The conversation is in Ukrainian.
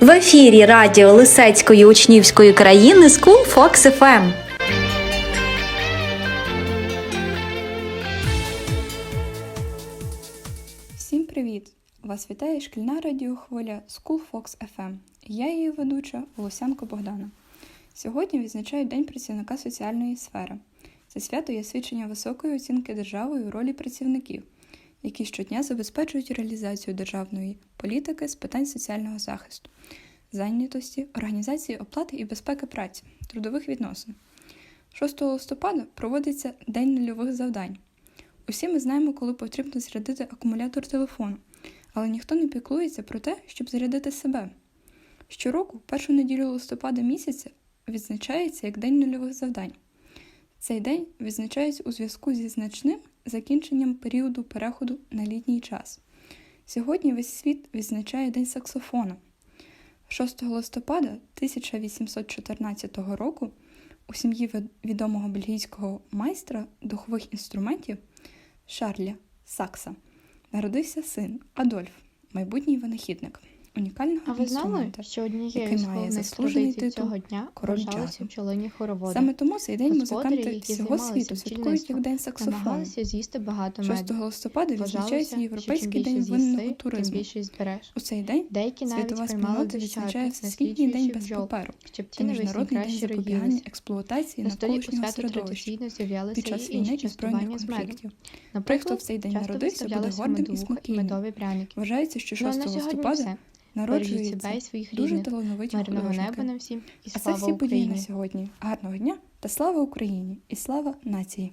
В ефірі радіо Лисецької учнівської країни School Fox FM. Всім привіт! Вас вітає шкільна радіохвиля School Fox FM. Я її ведуча Волосянко Богдана. Сьогодні відзначають День працівника соціальної сфери. Це свято є свідчення високої оцінки державою ролі працівників, які щодня забезпечують реалізацію державної політики з питань соціального захисту, зайнятості, організації оплати і безпеки праці, трудових відносин. 6 листопада проводиться День нульових завдань. Усі ми знаємо, коли потрібно зарядити акумулятор телефону, але ніхто не піклується про те, щоб зарядити себе. Щороку, першу неділю листопада місяця, відзначається як День нульових завдань. Цей день відзначається у зв'язку зі значним закінченням періоду переходу на літній час. Сьогодні весь світ відзначає День саксофона. 6 листопада 1814 року у сім'ї відомого бельгійського майстра духових інструментів Шарля Сакса народився син Адольф, майбутній винахідник, унікального А ви знали, що однією з головних титул цього дня «Король вважалися джазу». пчолині хороводи? Саме тому цей день музиканти всього світу святкують як День саксофону. з'їсти багато 6 листопада відзначається Європейський день винного туризму. У цей день Деякі світова спільнота відзначає Всесвітній день без паперу та Міжнародний день запобігання експлуатації навколишнього середовища під час війни і збройних конфліктів. Той, хто Наприклад, в цей день народився, буде гордим і спокійним. Вважається, що Ну 6 листопада все. Бережіть себе і своїх дуже талановиті Мирного неба художники. на всім і А це всі події на сьогодні. Гарного дня та слава Україні і слава нації!